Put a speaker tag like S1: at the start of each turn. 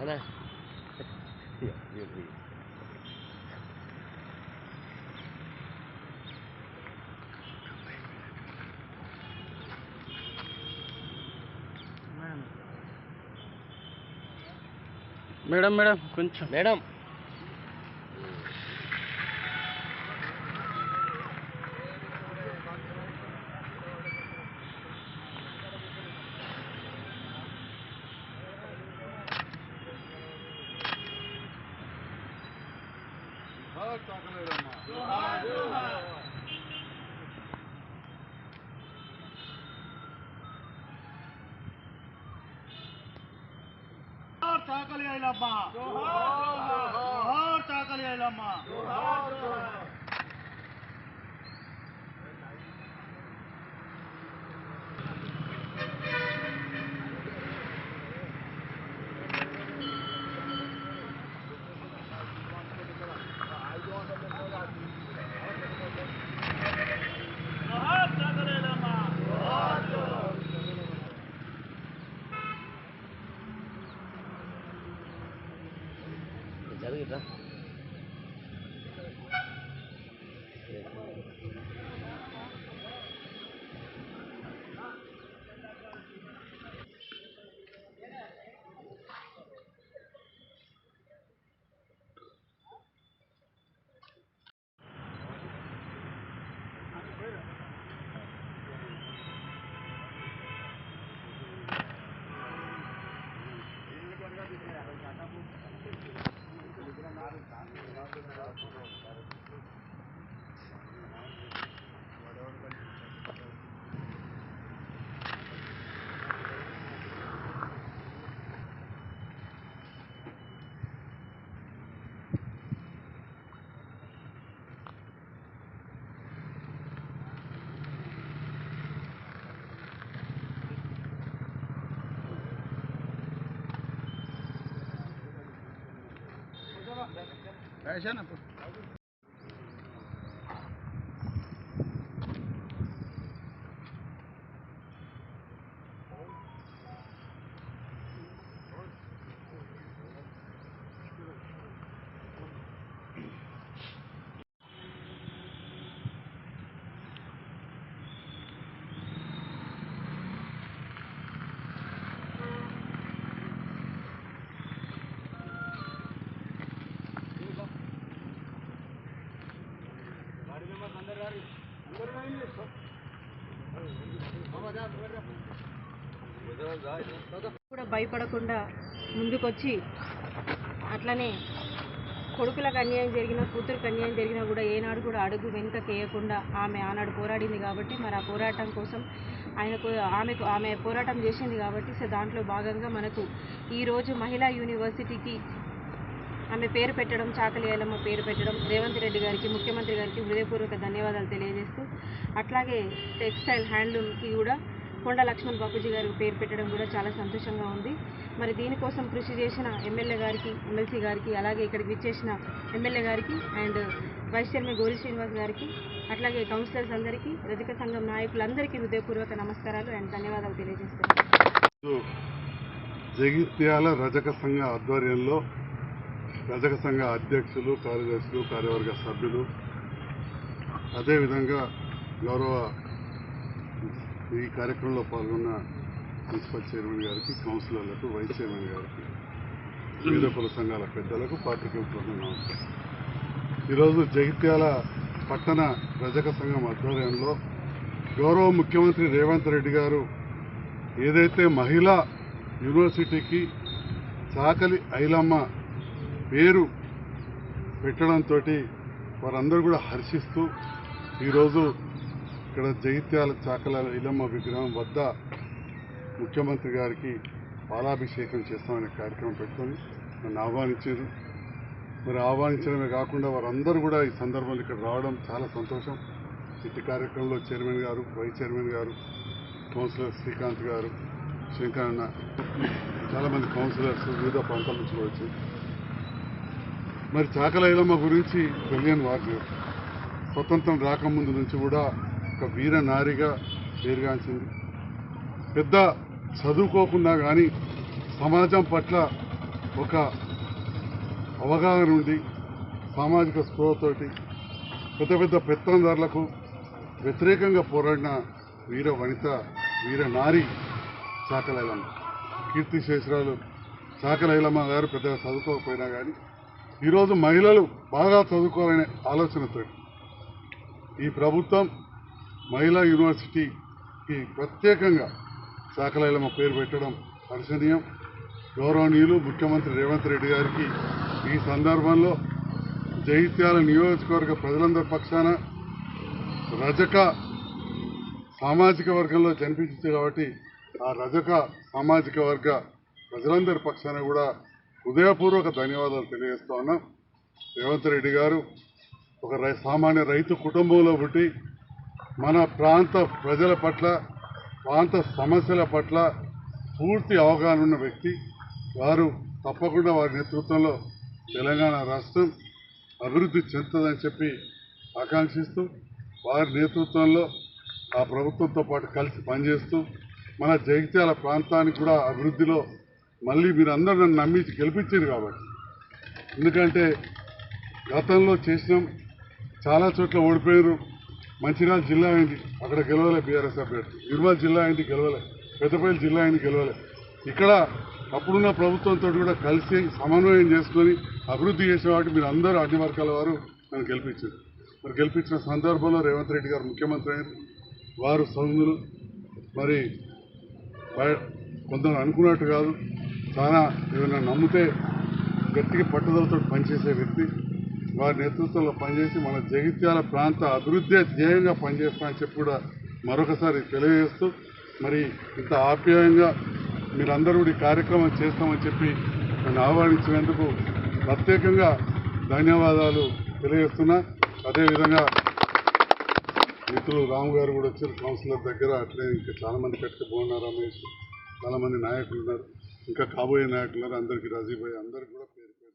S1: అనా
S2: madam madam కొంచెం
S1: madam
S3: Chakali Ailamma జోహార్ చాకలి ఐలమ్మ 哎，现在
S1: 不。
S4: కూడా భయపడకుండా ముందుకొచ్చి అట్లనే కొడుకులకు అన్యాయం జరిగినా కూతురుకు అన్యాయం జరిగినా కూడా ఏనాడు కూడా అడుగు వెనుకకేయకుండా ఆమె ఆనాడు పోరాడింది కాబట్టి మరి ఆ పోరాటం కోసం ఆయనకు ఆమెకు ఆమె పోరాటం చేసింది కాబట్టి సో దాంట్లో భాగంగా మనకు ఈరోజు మహిళా యూనివర్సిటీకి ఆమె పేరు పెట్టడం చాకలి ఐలమ్మ పేరు పెట్టడం రేవంత్ రెడ్డి గారికి ముఖ్యమంత్రి గారికి హృదయపూర్వక ధన్యవాదాలు తెలియజేస్తూ అట్లాగే టెక్స్టైల్ హ్యాండ్లూమ్కి కూడా కొండ లక్ష్మణ్ బాపూజీ గారికి పేరు పెట్టడం కూడా చాలా సంతోషంగా ఉంది. మరి దీనికోసం కృషి చేసిన ఎమ్మెల్యే గారికి ఎమ్మెల్సీ గారికి అలాగే ఇక్కడికి విచ్చేసిన ఎమ్మెల్యే గారికి and vice chairman Gouri Srinivas గారికి అట్లాగే కౌన్సిలర్స్ అందరికీ రజక సంఘం నాయకులందరికీ హృదయపూర్వక నమస్కారాలు అండ్ ధన్యవాదాలు తెలియజేస్తున్నాను.
S5: జగిత్యాల రజక సంఘ ఆధ్వర్యంలో రజక సంఘ అధ్యక్షులు కార్యదర్శులు కార్యవర్గ సభ్యులు. అదేవిధంగా గౌరవ ఈ కార్యక్రమంలో పాల్గొన్న మున్సిపల్ చైర్మన్ గారికి కౌన్సిలర్లకు వైస్ చైర్మన్ గారికి వివిధ కుల సంఘాల పెద్దలకు పార్టీకి నమస్కారం. ఈరోజు జగిత్యాల పట్టణ రజక సంఘం ఆధ్వర్యంలో గౌరవ ముఖ్యమంత్రి రేవంత్ రెడ్డి గారు ఏదైతే మహిళా యూనివర్సిటీకి చాకలి ఐలమ్మ పేరు పెట్టడంతో వారందరూ కూడా హర్షిస్తూ ఈరోజు ఇక్కడ జగిత్యాల చాకల ఇలమ్మ విగ్రహం వద్ద ముఖ్యమంత్రి గారికి పాలాభిషేకం చేస్తామనే కార్యక్రమం పెట్టుకొని నన్ను ఆహ్వానించారు. మరి ఆహ్వానించడమే కాకుండా వారందరూ కూడా ఈ సందర్భంలో ఇక్కడ రావడం చాలా సంతోషం. ఇటు కార్యక్రమంలో చైర్మన్ గారు వైస్ చైర్మన్ గారు కౌన్సిలర్ శ్రీకాంత్ గారు శంకరన్న చాలామంది కౌన్సిలర్స్ వివిధ ప్రాంతాల నుంచి వచ్చి మరి చాకలైలమ్మ గురించి తెలియని వారు స్వతంత్రం రాకముందు నుంచి కూడా ఒక వీర నారిగా పేరుగాంచింది పెద్ద చదువుకోకుండా కానీ సమాజం పట్ల ఒక అవగాహన ఉండి సామాజిక స్పృహతోటి పెద్ద పెద్ద పెత్తందారులకు వ్యతిరేకంగా పోరాడిన వీర వనిత వీర నారి చాకలైలమ్మ కీర్తి శేషరాలు చాకలైలమ్మ గారు పెద్దగా చదువుకోకపోయినా కానీ ఈరోజు మహిళలు బాగా చదువుకోవాలనే ఆలోచనతో ఈ ప్రభుత్వం మహిళా యూనివర్సిటీకి ప్రత్యేకంగా శాఖలైలమ్మ పేరు పెట్టడం హర్షణీయం గౌరవనీయులు ముఖ్యమంత్రి రేవంత్ రెడ్డి గారికి ఈ సందర్భంలో జైత్యాల నియోజకవర్గ ప్రజలందరి పక్షాన రజక సామాజిక వర్గంలో జన్పించింది కాబట్టి ఆ రజక సామాజిక వర్గ ప్రజలందరి పక్షాన కూడా హృదయపూర్వక ధన్యవాదాలు తెలియజేస్తా ఉన్నా. రేవంత్ రెడ్డి గారు ఒక రై సామాన్య రైతు కుటుంబంలో పుట్టి మన ప్రాంత ప్రజల పట్ల ప్రాంత సమస్యల పట్ల పూర్తి అవగాహన ఉన్న వ్యక్తి. వారు తప్పకుండా వారి నేతృత్వంలో తెలంగాణ రాష్ట్రం అభివృద్ధి చెందుతుందని చెప్పి ఆకాంక్షిస్తూ వారి నేతృత్వంలో ఆ ప్రభుత్వంతో పాటు కలిసి పనిచేస్తూ మన జగిత్యాల ప్రాంతానికి కూడా అభివృద్ధిలో మళ్ళీ మీరు అందరూ నన్ను నమ్మించి గెలిపించారు కాబట్టి. ఎందుకంటే గతంలో చేసినాం చాలా చోట్ల ఓడిపోయారు. మంచిర్యాల జిల్లా అయింది అక్కడ గెలవలే బీఆర్ఎస్ అభ్యర్థి. నిర్మల్ జిల్లా అయింది గెలవలే. పెద్దపల్లి జిల్లా అయింది గెలవలే. ఇక్కడ అప్పుడున్న ప్రభుత్వంతో కూడా కలిసి సమన్వయం చేసుకొని అభివృద్ధి చేసిన వాటి మీరు అందరూ అన్ని వర్గాల వారు నన్ను గెలిపించారు. మరి గెలిపించిన సందర్భంలో రేవంత్ రెడ్డి గారు ముఖ్యమంత్రి అయ్యారు. వారు సౌందులు మరి కొందరు అనుకున్నట్టు కాదు. చాలా ఏమైనా నమ్మితే గట్టిగా పట్టుదలతో పనిచేసే వ్యక్తి వారి నేతృత్వంలో పనిచేసి మన జగిత్యాల ప్రాంత అభివృద్ధి ధ్యేయంగా పనిచేస్తామని చెప్పి కూడా మరొకసారి తెలియజేస్తూ మరి ఇంత ఆప్యాయంగా మీరందరూ కూడా ఈ కార్యక్రమం చేస్తామని చెప్పి నన్ను ఆహ్వానించినందుకు ప్రత్యేకంగా ధన్యవాదాలు తెలియజేస్తున్నా. అదేవిధంగా మిత్రులు రాము గారు కూడా వచ్చారు కౌన్సిలర్ దగ్గర. అట్లే ఇంకా చాలామంది మంది కట్టిన రమేష్ చాలామంది నాయకులు ఉన్నారు. ఇంకా కాబోయే నాయకులు ఉన్నారు అందరికీ రాజీభాయ్ అందరికీ కూడా పేరు పేరున